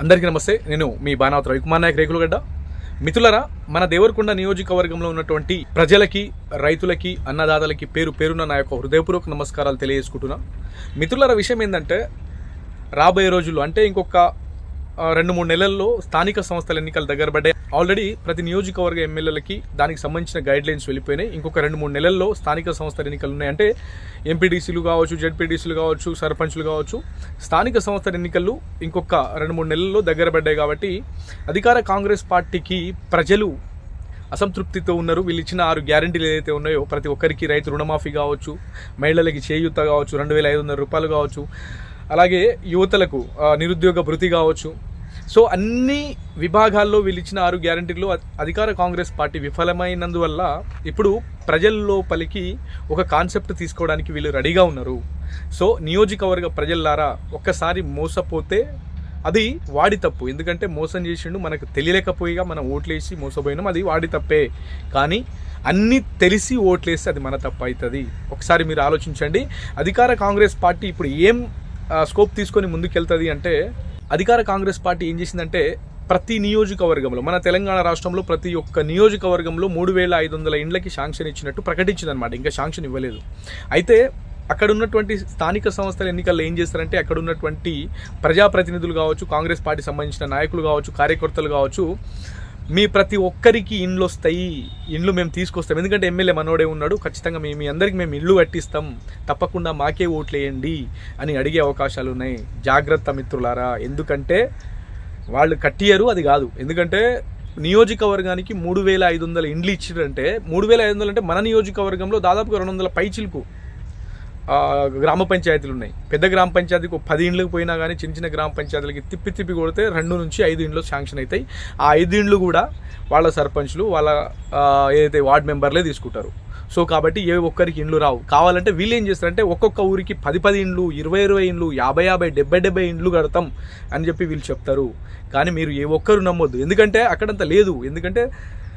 అందరికీ నమస్తే. నేను మీ బాణావతి రవికుమార్ నాయక్ రేకులగడ్డ మిత్రులరా మన దేవరకొండ నియోజకవర్గంలో ఉన్నటువంటి ప్రజలకి రైతులకి అన్నదాతలకి పేరు పేరున నా యొక్క హృదయపూర్వక నమస్కారాలు తెలియజేసుకుంటున్నా. మిత్రులరా విషయం ఏంటంటే రాబోయే రోజుల్లో అంటే ఇంకొక రెండు మూడు నెలల్లో స్థానిక సంస్థల ఎన్నికలు దగ్గర పడ్డాయి. ఆల్రెడీ ప్రతి నియోజకవర్గ ఎమ్మెల్యేలకి దానికి సంబంధించిన గైడ్ లైన్స్ వెళ్ళిపోయినాయి. ఇంకొక రెండు మూడు నెలల్లో స్థానిక సంస్థల ఎన్నికలు ఉన్నాయి. అంటే ఎంపీడీసీలు కావచ్చు జెడ్పీడీసీలు కావచ్చు సర్పంచ్లు కావచ్చు స్థానిక సంస్థల ఎన్నికలు ఇంకొక రెండు మూడు నెలల్లో దగ్గర పడ్డాయి కాబట్టి అధికార కాంగ్రెస్ పార్టీకి ప్రజలు అసంతృప్తితో ఉన్నారు. వీళ్ళు ఇచ్చిన ఆరు గ్యారంటీలు ఏదైతే ఉన్నాయో ప్రతి ఒక్కరికి రైతు రుణమాఫీ కావచ్చు మహిళలకి చేయూత కావచ్చు రెండు వేల ఐదు వందల రూపాయలు కావచ్చు అలాగే యువతలకు నిరుద్యోగ భృతి కావచ్చు. సో అన్ని విభాగాల్లో వీళ్ళిచ్చిన ఆరు గ్యారంటీలు అధికార కాంగ్రెస్ పార్టీ విఫలమైనందువల్ల ఇప్పుడు ప్రజల్లో పలికి ఒక కాన్సెప్ట్ తీసుకోవడానికి వీళ్ళు రెడీగా ఉన్నారు. సో నియోజకవర్గ ప్రజల్లారా ఒక్కసారి మోసపోతే అది వాడి తప్పు. ఎందుకంటే మోసం చేసిండు మనకు తెలియలేకపోయిగా మనం ఓట్లేసి మోసపోయినాం అది వాడి తప్పే. కానీ అన్నీ తెలిసి ఓట్లేస్తే అది మన తప్పు అవుతుంది. ఒకసారి మీరు ఆలోచించండి. అధికార కాంగ్రెస్ పార్టీ ఇప్పుడు ఏం స్కోప్ తీసుకొని ముందుకెళ్తుంది అంటే అధికార కాంగ్రెస్ పార్టీ ఏం చేసిందంటే ప్రతి నియోజకవర్గంలో మన తెలంగాణ రాష్ట్రంలో ప్రతి ఒక్క నియోజకవర్గంలో మూడు వేల ఐదు వందల ఇండ్లకి శాంక్షన్ ఇచ్చినట్టు ప్రకటించిందనమాట ఇంకా శాంక్షన్ ఇవ్వలేదు. అయితే అక్కడ ఉన్నటువంటి స్థానిక సంస్థల ఎన్నికల్లో ఏం చేస్తారంటే అక్కడ ఉన్నటువంటి ప్రజాప్రతినిధులు కావచ్చు కాంగ్రెస్ పార్టీ సంబంధించిన నాయకులు కావచ్చు కార్యకర్తలు కావచ్చు మీ ప్రతి ఒక్కరికి ఇండ్లు వస్తాయి. ఇండ్లు మేము తీసుకొస్తాం. ఎందుకంటే ఎమ్మెల్యే మనోడే ఉన్నాడు. ఖచ్చితంగా మేము మీ అందరికి మేము ఇల్లు కట్టిస్తాం. తప్పకుండా మాకే ఓట్లేయండి అని అడిగే అవకాశాలు ఉన్నాయి. జాగ్రత్త మిత్రులారా. ఎందుకంటే వాళ్ళు కట్టియరు అది కాదు. ఎందుకంటే నియోజకవర్గానికి మూడు వేల ఐదు వందల ఇండ్లు ఇచ్చిండ్రంటే మూడు వేల ఐదు వందలు అంటే మన నియోజకవర్గంలో దాదాపుగా రెండు వందల పైచిలకు గ్రామ పంచాయతీలు ఉన్నాయి. పెద్ద గ్రామ పంచాయతీకి ఒక పది ఇండ్లకు పోయినా కానీ చిన్న చిన్న గ్రామ పంచాయతీలకి తిప్పి తిప్పి కొడితే రెండు నుంచి ఐదు ఇండ్లు శాంక్షన్ అవుతాయి ఆ ఐదు ఇండ్లు కూడా వాళ్ళ సర్పంచ్లు వాళ్ళ ఏదైతే వార్డ్ మెంబర్లే తీసుకుంటారు. సో కాబట్టి ఏ ఒక్కరికి ఇండ్లు రావు. కావాలంటే వీళ్ళు ఏం చేస్తారంటే ఒక్కొక్క ఊరికి పది పది ఇండ్లు ఇరవై ఇరవై ఇండ్లు యాభై యాభై డెబ్బై డెబ్బై ఇండ్లు కడతాం అని చెప్పి వీళ్ళు చెప్తారు. కానీ మీరు ఏ ఒక్కరు నమ్మొద్దు. ఎందుకంటే అక్కడంత లేదు. ఎందుకంటే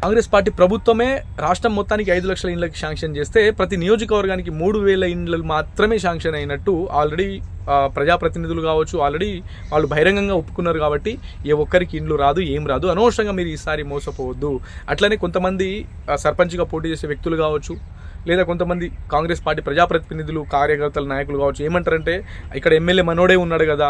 కాంగ్రెస్ పార్టీ ప్రభుత్వమే రాష్ట్రం మొత్తానికి ఐదు లక్షల ఇండ్లకి శాంక్షన్ చేస్తే ప్రతి నియోజకవర్గానికి మూడు వేల ఇండ్లు మాత్రమే శాంక్షన్ అయినట్టు ఆల్రెడీ ప్రజాప్రతినిధులు కావచ్చు ఆల్రెడీ వాళ్ళు బహిరంగంగా ఒప్పుకున్నారు కాబట్టి ఏ ఒక్కరికి ఇండ్లు రాదు ఏం రాదు. అనవసరంగా మీరు ఈసారి మోసపోవద్దు. అట్లనే కొంతమంది సర్పంచ్గా పోటీ చేసే వ్యక్తులు కావచ్చు లేదా కొంతమంది కాంగ్రెస్ పార్టీ ప్రజాప్రతినిధులు కార్యకర్తల నాయకులు కావచ్చు ఏమంటారంటే ఇక్కడ ఎమ్మెల్యే మనోడే ఉన్నాడు కదా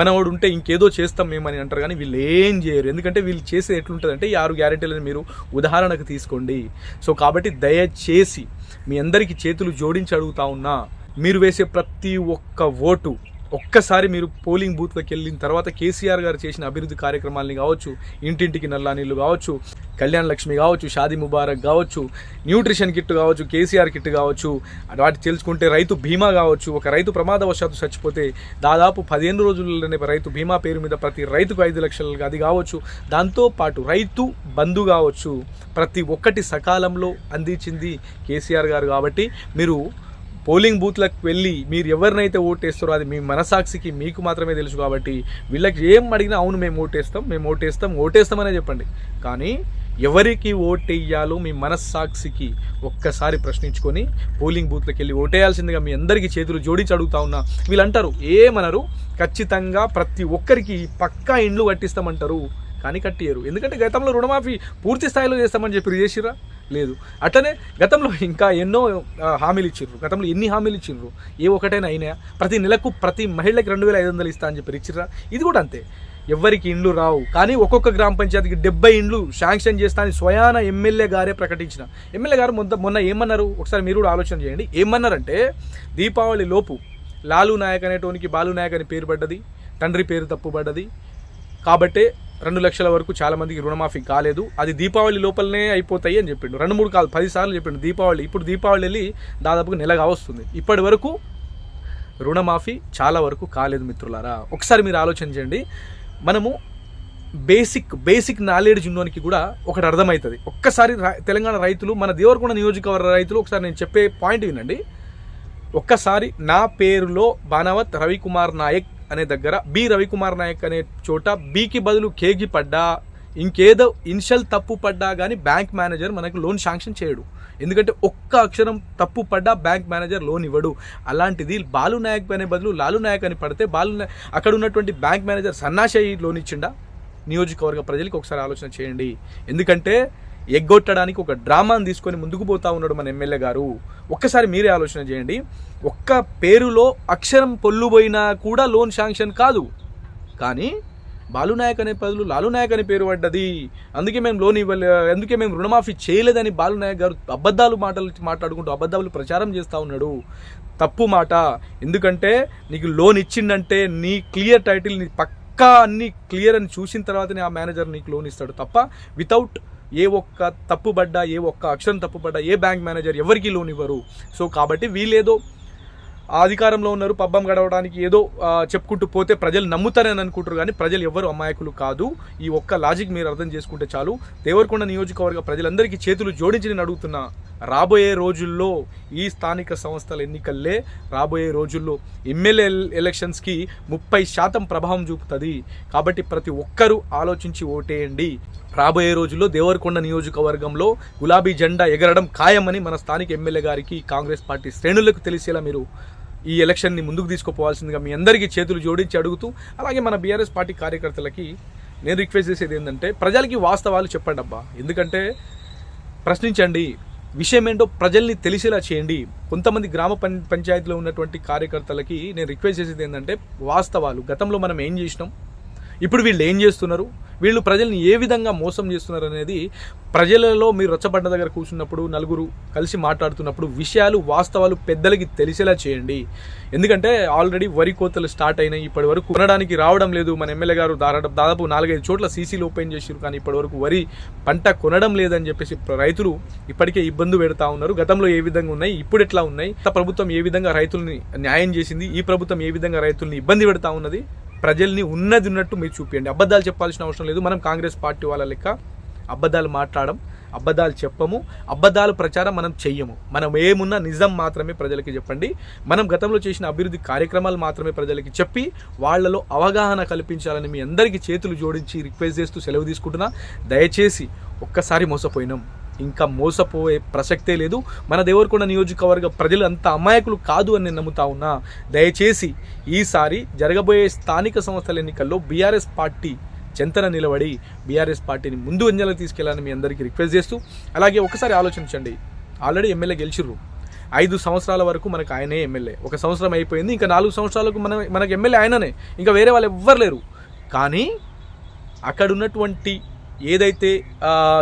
మనవాడు ఉంటే ఇంకేదో చేస్తాం మేమని అంటారు. కానీ వీళ్ళు ఏం చేయరు. ఎందుకంటే వీళ్ళు చేసేది ఎట్లుంటుందంటే ఈ ఆరు గ్యారెంటీలను మీరు ఉదాహరణకు తీసుకోండి. సో కాబట్టి దయచేసి మీ అందరికీ చేతులు జోడించి అడుగుతా ఉన్నా మీరు వేసే ప్రతి ఒక్క ఓటు ఒక్కసారి మీరు పోలింగ్ బూత్లోకి వెళ్ళిన తర్వాత కేసీఆర్ గారు చేసిన అభివృద్ధి కార్యక్రమాలని కావచ్చు ఇంటింటికి నల్లా నీళ్ళు కావచ్చు కళ్యాణ లక్ష్మి కావచ్చు షాదీ ముబారక్ కావచ్చు న్యూట్రిషన్ కిట్ కావచ్చు కేసీఆర్ కిట్ కావచ్చు వాటి తెలుసుకుంటే రైతు బీమా కావచ్చు ఒక రైతు ప్రమాదవశాత్తు చచ్చిపోతే దాదాపు పదిహేను రోజుల్లోనే రైతు బీమా పేరు మీద ప్రతి రైతుకు ఐదు లక్షలు అది కావచ్చు. దాంతోపాటు రైతు బంధు కావచ్చు. ప్రతి ఒక్కటి సకాలంలో అందించింది కేసీఆర్ గారు కాబట్టి మీరు పోలింగ్ బూత్లకు వెళ్ళి మీరు ఎవరినైతే ఓటేస్తారో అది మీ మనసాక్షికి మీకు మాత్రమే తెలుసు కాబట్టి వీళ్ళకి ఏం అడిగినా అవును మేము ఓటేస్తాం మేము ఓటేస్తాం ఓటేస్తామనే చెప్పండి. కానీ ఎవరికి ఓటేయాలో మీ మనస్సాక్షికి ఒక్కసారి ప్రశ్నించుకొని పోలింగ్ బూత్లకు వెళ్ళి ఓటేయాల్సిందిగా మీ అందరికీ చేతులు జోడించి అడుగుతా ఉన్నా వీళ్ళంటారు ఏమనరు? ఖచ్చితంగా ప్రతి ఒక్కరికి పక్కా ఇండ్లు కట్టిస్తామంటారు. కానీ కట్టియరు ఎందుకంటే గతంలో రుణమాఫీ పూర్తి స్థాయిలో చేస్తామని చెప్పి చేసిరా లేదు. అట్లనే గతంలో ఇంకా ఎన్నో హామీలు ఇచ్చిర్రు. గతంలో ఎన్ని హామీలు ఇచ్చిర్రు? ఏ ఒకటైనా అయినా ప్రతి నెలకు ప్రతి మహిళకి రెండు వేల ఐదు వందలు ఇస్తా అని చెప్పి ఇచ్చిర్రా? ఇది కూడా అంతే. ఎవరికి ఇండ్లు రావు. కానీ ఒక్కొక్క గ్రామ పంచాయతీకి డెబ్బై ఇండ్లు శాంక్షన్ చేస్తానని స్వయాన ఎమ్మెల్యే గారే ప్రకటించిన. ఎమ్మెల్యే గారు మొన్న మొన్న ఏమన్నారు? ఒకసారి మీరు కూడా ఆలోచన చేయండి. ఏమన్నారంటే దీపావళి లోపు లాలు నాయక్ అనేటోనికి బాలు నాయక్ అని పేరు పడ్డది తండ్రి పేరు తప్పుపడ్డది కాబట్టే రెండు లక్షల వరకు చాలా మందికి రుణమాఫీ కాలేదు. అది దీపావళి లోపలనే అయిపోతాయి అని చెప్పిండు. రెండు మూడు కాదు పది సార్లు చెప్పిండు దీపావళి. ఇప్పుడు దీపావళి వెళ్ళి దాదాపుగా నెలగా వస్తుంది. ఇప్పటి వరకు రుణమాఫీ చాలా వరకు కాలేదు మిత్రులారా. ఒకసారి మీరు ఆలోచన చేయండి. మనము బేసిక్ బేసిక్ నాలెడ్జ్ ఉన్నోనికి కూడా ఒకటి అర్థమవుతుంది. ఒక్కసారి తెలంగాణ రైతులు మన దేవరకొండ నియోజకవర్గ రైతులు ఒకసారి నేను చెప్పే పాయింట్ వినండి. ఒక్కసారి నా పేరులో బానవత్ రవికుమార్ నాయక్ అనే దగ్గర బి రవికుమార్ నాయక్ అనే చోట బికి బదులు కేకి పడ్డా ఇంకేదో ఇన్షియల్ తప్పు పడ్డా కానీ బ్యాంక్ మేనేజర్ మనకు లోన్ శాంక్షన్ చేయడు. ఎందుకంటే ఒక్క అక్షరం తప్పు పడ్డా బ్యాంక్ మేనేజర్ లోన్ ఇవ్వడు. అలాంటిది బాలు నాయక్ అనే బదులు లాలు నాయక్ అని పడితే బాలు అక్కడ ఉన్నటువంటి బ్యాంక్ మేనేజర్ సన్నాసి లోన్ ఇచ్చిండా? నియోజకవర్గ ప్రజలకు ఒకసారి ఆలోచన చేయండి. ఎందుకంటే ఎగ్గొట్టడానికి ఒక డ్రామాని తీసుకొని ముందుకు పోతా ఉన్నాడు మన ఎమ్మెల్యే గారు. ఒక్కసారి మీరే ఆలోచన చేయండి. ఒక్క పేరులో అక్షరం పొల్లుపోయినా కూడా లోన్ శాంక్షన్ కాదు. కానీ బాలునాయక్ అనే బదులు లాలునాయక్ అనే పేరు పడ్డది. అందుకే మేము లోన్ ఇవ్వలే అందుకే మేము రుణమాఫీ చేయలేదని బాలునాయక్ గారు అబద్ధాలు మాటలు మాట్లాడుకుంటూ అబద్ధాలు ప్రచారం చేస్తూ ఉన్నాడు. తప్పు మాట. ఎందుకంటే నీకు లోన్ ఇచ్చిండంటే నీ క్లియర్ టైటిల్ నీ పక్కా అన్ని క్లియర్ అని చూసిన తర్వాతనే ఆ మేనేజర్ నీకు లోన్ ఇస్తాడు తప్ప వితౌట్ ఏ ఒక్క తప్పుబడ్డా ఏ ఒక్క అక్షరం తప్పుపడ్డా ఏ బ్యాంక్ మేనేజర్ ఎవరికి లోన్ ఇవ్వరు. సో కాబట్టి వీళ్ళేదో అధికారంలో ఉన్నారు పబ్బం గడవడానికి ఏదో చెప్పుకుంటూ పోతే ప్రజలు నమ్ముతారని అనుకుంటారు కానీ ప్రజలు ఎవరు అమాయకులు కాదు. ఈ ఒక్క లాజిక్ మీరు అర్థం చేసుకుంటే చాలు. దేవరకొండ నియోజకవర్గ ప్రజలందరికీ చేతులు జోడించి నేను అడుగుతున్నా రాబోయే రోజుల్లో ఈ స్థానిక సంస్థల ఎన్నికల్లే రాబోయే రోజుల్లో ఎమ్మెల్యే ఎలక్షన్స్కి ముప్పై శాతం ప్రభావం చూపుతుంది. కాబట్టి ప్రతి ఒక్కరూ ఆలోచించి ఓటేయండి. రాబోయే రోజుల్లో దేవరకొండ నియోజకవర్గంలో గులాబీ జెండా ఎగరడం ఖాయమని మన స్థానిక ఎమ్మెల్యే గారికి కాంగ్రెస్ పార్టీ శ్రేణులకు తెలిసేలా మీరు ఈ ఎలక్షన్ని ముందుకు తీసుకుపోవాల్సిందిగా మీ అందరికీ చేతులు జోడించి అడుగుతూ అలాగే మన బీఆర్ఎస్ పార్టీ కార్యకర్తలకి నేను రిక్వెస్ట్ చేసేది ఏంటంటే ప్రజలకి వాస్తవాలు చెప్పండి అబ్బా ఎందుకంటే ప్రశ్నించండి. విషయం ఏంటో ప్రజల్ని తెలిసేలా చేయండి. కొంతమంది గ్రామ పం పంచాయతీలో ఉన్నటువంటి కార్యకర్తలకి నేను రిక్వెస్ట్ చేసేది ఏంటంటే వాస్తవాలు. గతంలో మనం ఏం చేసినాం? ఇప్పుడు వీళ్ళు ఏం చేస్తున్నారు? వీళ్ళు ప్రజల్ని ఏ విధంగా మోసం చేస్తున్నారు అనేది ప్రజలలో మీరు రచ్చబండ దగ్గర కూర్చున్నప్పుడు నలుగురు కలిసి మాట్లాడుతున్నప్పుడు విషయాలు వాస్తవాలు పెద్దలకి తెలిసేలా చేయండి. ఎందుకంటే ఆల్రెడీ వరి కోతలు స్టార్ట్ అయినాయి ఇప్పటి వరకు కొనడానికి రావడం లేదు. మన ఎమ్మెల్యే గారు దాదాపు దాదాపు నాలుగైదు చోట్ల సీసీలు ఓపెన్ చేసారు కానీ ఇప్పటి వరకు వరి పంట కొనడం లేదని చెప్పేసి రైతులు ఇప్పటికే ఇబ్బంది పెడతా ఉన్నారు. గతంలో ఏ విధంగా ఉన్నాయి? ఇప్పుడు ఎట్లా ఉన్నాయి? ప్రభుత్వం ఏ విధంగా రైతుల్ని న్యాయం చేసింది? ఈ ప్రభుత్వం ఏ విధంగా రైతుల్ని ఇబ్బంది పెడతా ఉన్నది? ప్రజల్ని ఉన్నది ఉన్నట్టు మీరు చూపించండి అబద్ధాలు చెప్పాల్సిన అవసరం లేదు. మనం కాంగ్రెస్ పార్టీ వాళ్ళ లెక్క అబద్ధాలు మాట్లాడడం అబద్ధాలు చెప్పము అబద్ధాలు ప్రచారం మనం చెయ్యము. మనం ఏమున్నా నిజం మాత్రమే ప్రజలకి చెప్పండి. మనం గతంలో చేసిన అభివృద్ధి కార్యక్రమాలు మాత్రమే ప్రజలకి చెప్పి వాళ్ళలో అవగాహన కల్పించాలని మీ అందరికీ చేతులు జోడించి రిక్వెస్ట్ చేస్తూ సెలవు తీసుకుంటున్నా. దయచేసి ఒక్కసారి మోసపోయినాం. ఇంకా మోసపోయే ప్రసక్తే లేదు. మన దేవరకొండ నియోజకవర్గ ప్రజలు అంత అమాయకులు కాదు అని నేను నమ్ముతా ఉన్నా. దయచేసి ఈసారి జరగబోయే స్థానిక సంస్థల ఎన్నికల్లో బీఆర్ఎస్ పార్టీ చెంతన నిలబడి బీఆర్ఎస్ పార్టీని ముందు అంజలకు తీసుకెళ్ళాలని మీ అందరికీ రిక్వెస్ట్ చేస్తూ అలాగే ఒకసారి ఆలోచించండి. ఆల్రెడీ ఎమ్మెల్యే గెలిచిర్రు. ఐదు సంవత్సరాల వరకు మనకు ఆయనే ఎమ్మెల్యే. ఒక సంవత్సరం అయిపోయింది ఇంకా నాలుగు సంవత్సరాలకు మన మనకు ఎమ్మెల్యే ఆయననే. ఇంకా వేరే వాళ్ళు ఎవ్వరు లేరు. కానీ అక్కడ ఉన్నటువంటి ఏదైతే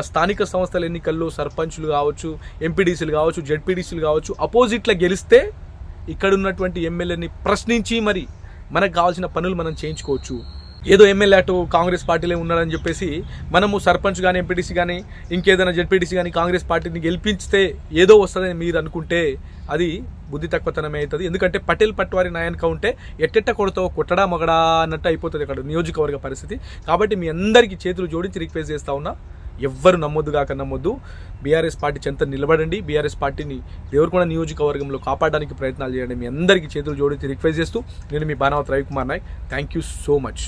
స్థానిక సంస్థల ఎన్నికల్లో సర్పంచ్లు కావచ్చు ఎంపీడీసీలు కావచ్చు జెడ్పీడీసీలు కావచ్చు అపోజిట్లో గెలిస్తే ఇక్కడ ఉన్నటువంటి ఎమ్మెల్యేని ప్రశ్నించి మరి మనకు కావాల్సిన పనులు మనం చేయించుకోవచ్చు. ఏదో ఎమ్మెల్యే అటు కాంగ్రెస్ పార్టీలో ఉన్నాడని చెప్పేసి మనము సర్పంచ్ కానీ ఎంపీటీసీ కానీ ఇంకేదైనా జెడ్పీటీసీ కానీ కాంగ్రెస్ పార్టీని గెలిపించితే ఏదో వస్తుందని మీరు అనుకుంటే అది బుద్ధి తక్కువతనమే అవుతుంది. ఎందుకంటే పటేల్ పట్వారి నాయనక ఉంటే ఎట్టెట్ట కొడతావు కొట్టడా మగడా అన్నట్టు అయిపోతుంది అక్కడ నియోజకవర్గ పరిస్థితి. కాబట్టి మీ అందరికీ చేతులు జోడించి రిక్వెస్ట్ చేస్తా ఉన్నా ఎవ్వరు నమ్మొద్దు కాక నమ్మొద్దు. బీఆర్ఎస్ పార్టీ చెంత నిలబడండి. బీఆర్ఎస్ పార్టీని దేవరకొండ నియోజకవర్గంలో కాపాడడానికి ప్రయత్నాలు చేయండి. మీ అందరికీ చేతులు జోడించి రిక్వెస్ట్ చేస్తూ నేను మీ Banavath Ravikumar Nayak. Thank you so much.